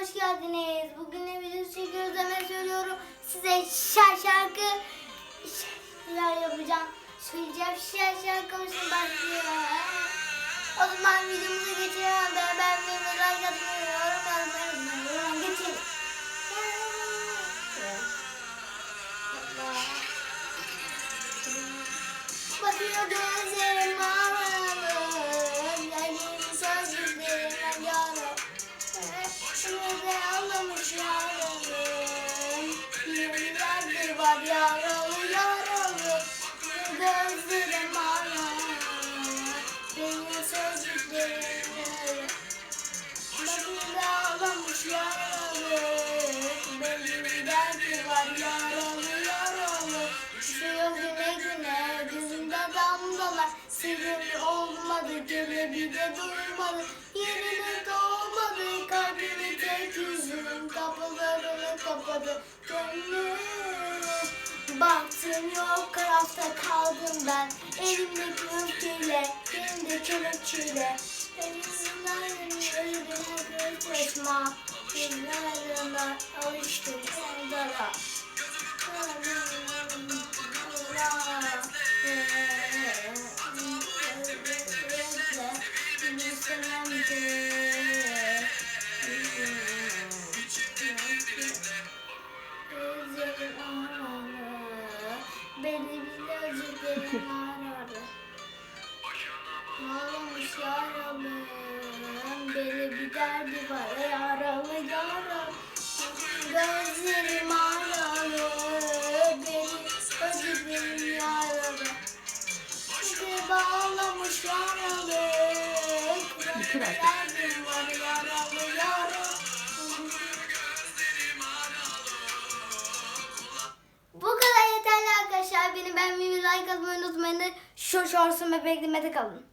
hoş geldiniz. Bugün ne video çekiyoruz hemen söylüyorum. Size şer şarkı şeyler yapacağım. Söyleyeceğim şer şarkımız başlıyor. O zaman videomuza geçelim. Ben ben bir like atmayı, yorum yazmayı unutmayın. Geçelim. Bakıyor gözlerim yaralı. Benim derdi var yaralı yaralı. Düşüyor güne güne gözümde damlalar. Sevimli olmadı gele bir de durmadı. Yerine dolmadı kalbimi tek yüzüm kapılarını kapadı. Gönlüm Baktım yok tarafta kaldım ben Elimdeki öfkeyle, elimde kelepçeyle Elimden gözleşma Gözlerine alıştım onlara. Beni birazcık beni bir derdi var yaralı yaralı. Gözlerim ağrı, beni özledim yaralı. Şimdi bağlamış yaralı, artık. derdim var yaralı yaralı. Bu kadar yeterli arkadaşlar. Beni beğenmeyi, like atmayı unutmayın. Şu şorsun bebekli kalın.